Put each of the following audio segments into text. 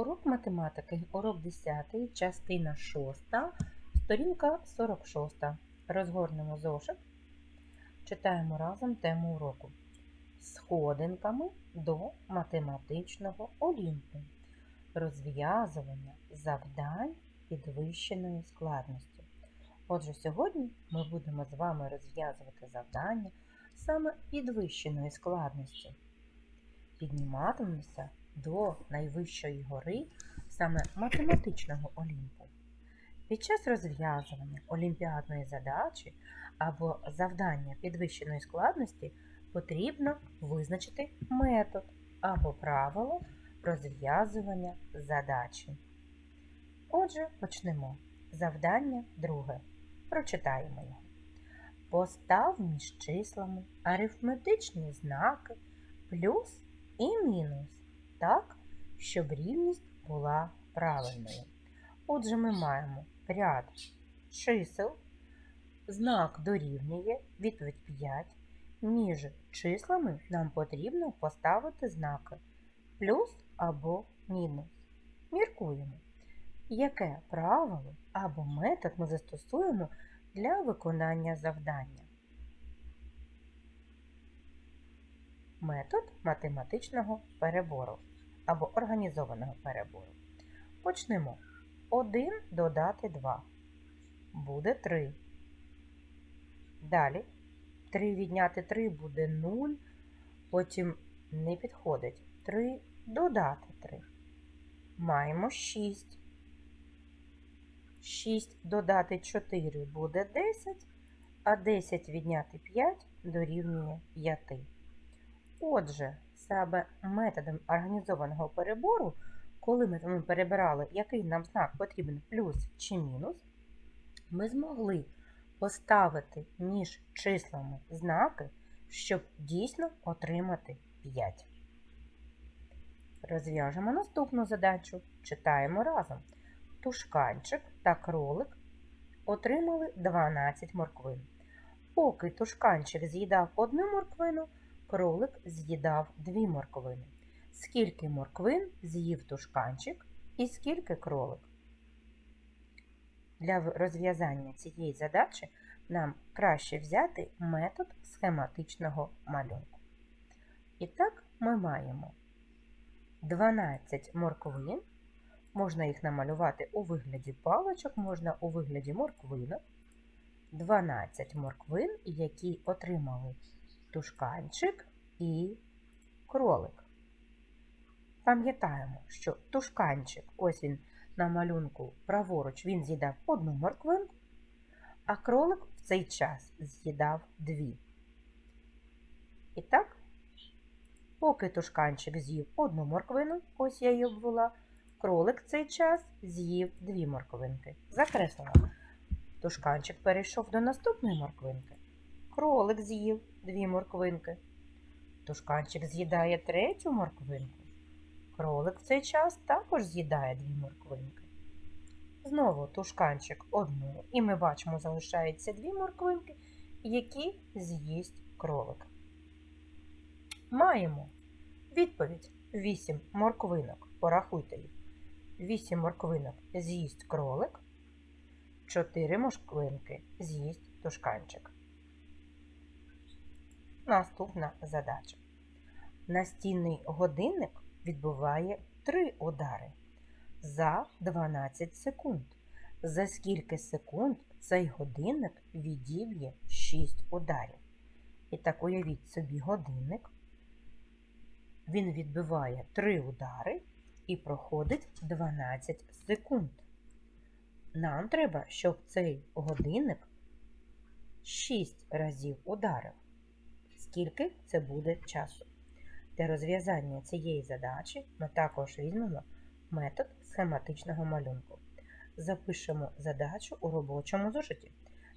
Урок математики, урок 10, частина 6, сторінка 46. Розгорнемо зошит. Читаємо разом тему уроку. Сходинками до математичного олімпу. Розв'язування завдань підвищеної складності. Отже, сьогодні ми будемо з вами розв'язувати завдання саме підвищеної складності. Підніматимемося до найвищої гори саме математичного олімпу. Під час розв'язування олімпіадної задачі або завдання підвищеної складності потрібно визначити метод або правило розв'язування задачі. Отже, почнемо. Завдання друге. Прочитаємо його. Постав між числами арифметичні знаки плюс і мінус так, щоб рівність була правильною. Отже, ми маємо ряд чисел, знак дорівнює, відповідь 5. Між числами нам потрібно поставити знаки плюс або мінус. Міркуємо, яке правило або метод ми застосуємо для виконання завдання. Метод математичного перебору або організованого перебору. Почнемо. 1 додати 2. Буде 3. Далі 3 відняти 3 буде 0. Потім не підходить. 3 додати 3. Маємо 6. 6 додати 4 буде 10, а 10 відняти 5 дорівнює 5. Отже, саме методом організованого перебору, коли ми перебирали, який нам знак потрібен плюс чи мінус, ми змогли поставити між числами знаки, щоб дійсно отримати 5. Розв'яжемо наступну задачу. Читаємо разом. Тушканчик та кролик отримали 12 морквин. Поки тушканчик з'їдав одну морквину, кролик з'їдав дві морквини. Скільки морквин з'їв тушканчик і скільки кролик? Для розв'язання цієї задачі нам краще взяти метод схематичного малюнку. І так ми маємо 12 морквин. Можна їх намалювати у вигляді паличок, можна у вигляді морквинок. 12 морквин, які отримали тушканчик і кролик. Пам'ятаємо, що тушканчик, ось він на малюнку праворуч, він з'їдав одну морквинку, а кролик в цей час з'їдав дві. І так, поки тушканчик з'їв одну морквину, ось я її обвела, кролик в цей час з'їв дві морквинки. Закреслила. Тушканчик перейшов до наступної морквинки. Кролик з'їв дві морквинки. Тушканчик з'їдає третю морквинку. Кролик в цей час також з'їдає дві морквинки. Знову тушканчик одну, і ми бачимо, залишається дві морквинки, які з'їсть кролик. Маємо відповідь 8 морквинок. Порахуйте їх. 8 морквинок з'їсть кролик, 4 морквинки з'їсть тушканчик. Наступна задача. Настінний годинник відбуває 3 удари за 12 секунд. За скільки секунд цей годинник відіб'є 6 ударів. І так уявіть собі годинник. Він відбиває 3 удари і проходить 12 секунд. Нам треба, щоб цей годинник 6 разів ударив. Скільки це буде часу? Для розв'язання цієї задачі ми також візьмемо метод схематичного малюнку. Запишемо задачу у робочому зошиті.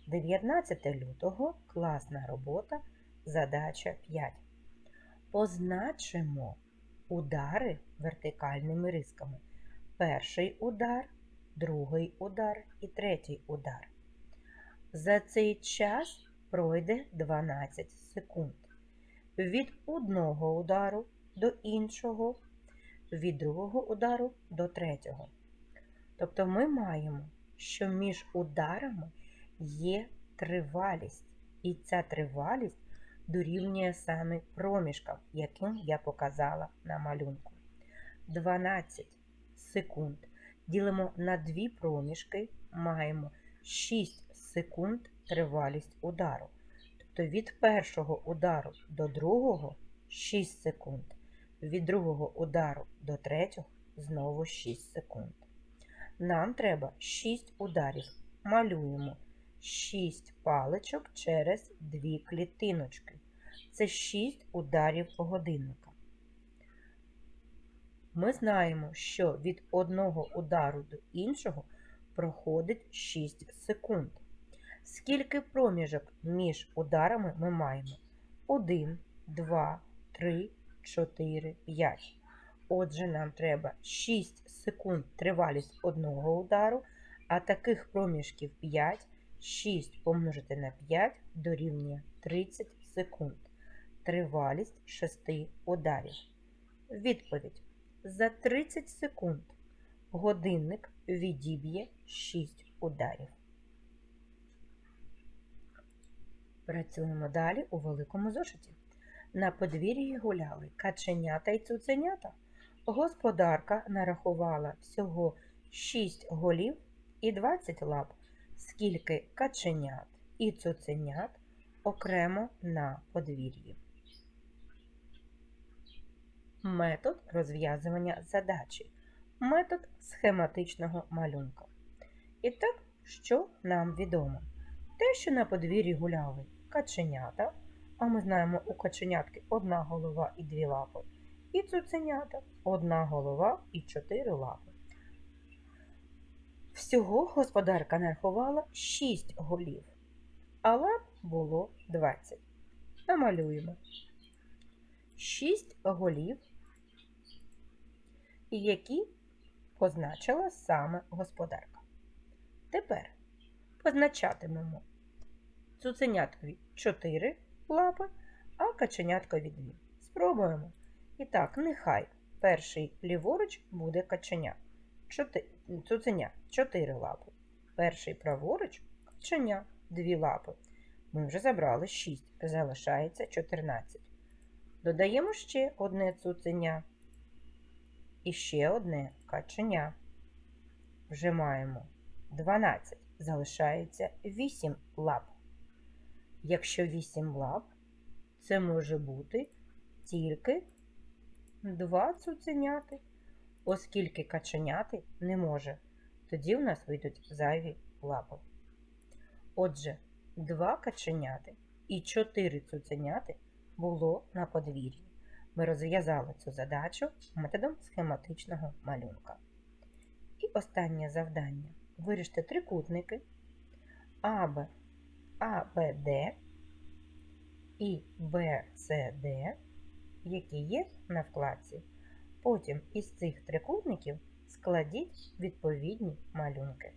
19 лютого класна робота, задача 5. Позначимо удари вертикальними рисками. Перший удар, другий удар і третій удар. За цей час пройде 12 секунд. Від одного удару до іншого від другого удару до третього. Тобто ми маємо, що між ударами є тривалість, і ця тривалість дорівнює саме проміжкам, яким я показала на малюнку. 12 секунд ділимо на дві проміжки, маємо 6 секунд тривалість удару. Тобто від першого удару до другого 6 секунд, від другого удару до третього знову 6 секунд. Нам треба 6 ударів. Малюємо 6 паличок через 2 клітиночки. Це 6 ударів годинника. Ми знаємо, що від одного удару до іншого проходить 6 секунд. Скільки проміжок між ударами ми маємо? 1, 2, 3, 4, 5. Отже, нам треба 6 секунд тривалість одного удару, а таких проміжків 5, 6 помножити на 5 дорівнює 30 секунд. Тривалість 6 ударів. Відповідь. За 30 секунд годинник відіб'є 6 ударів. Працюємо далі у великому зошиті. На подвір'ї гуляли каченята й цуценята. Господарка нарахувала всього 6 голів і 20 лап, скільки каченят і цуценят окремо на подвір'ї. Метод розв'язування задачі. Метод схематичного малюнка. І так, що нам відомо? Те, що на подвір'ї гуляли каченята, а ми знаємо, у каченятки одна голова і дві лапи, і цуценята одна голова і чотири лапи. Всього господарка нарахувала 6 голів, а лап було 20. Намалюємо 6 голів, які позначила саме господарка. Тепер позначатимемо цуценяткові 4 лапи, а каченяткові 2. Спробуємо. І так, нехай перший ліворуч буде каченя. Чотири, цуценя 4 лапи. Перший праворуч каченя 2 лапи. Ми вже забрали 6, залишається 14. Додаємо ще одне цуценя і ще одне каченя. Вже маємо 12, залишається 8 лап. Якщо 8 лап, це може бути тільки 2 цуценяти, оскільки каченяти не може. Тоді в нас вийдуть зайві лапи. Отже, 2 каченяти і 4 цуценяти було на подвір'ї. Ми розв'язали цю задачу методом схематичного малюнка. І останнє завдання. Виріште трикутники АБ, АБД і БЦД, які є на вкладці. Потім із цих трикутників складіть відповідні малюнки.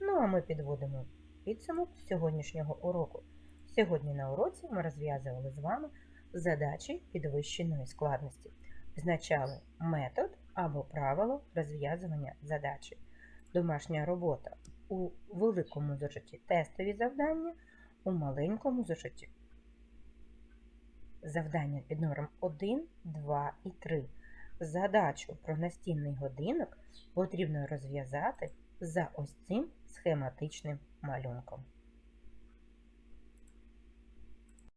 Ну, а ми підводимо підсумок сьогоднішнього уроку. Сьогодні на уроці ми розв'язували з вами задачі підвищеної складності. Визначали метод або правило розв'язування задачі. Домашня робота у великому зошиті тестові завдання, у маленькому зошиті завдання під номером 1, 2 і 3. Задачу про настінний годинок потрібно розв'язати за ось цим схематичним малюнком.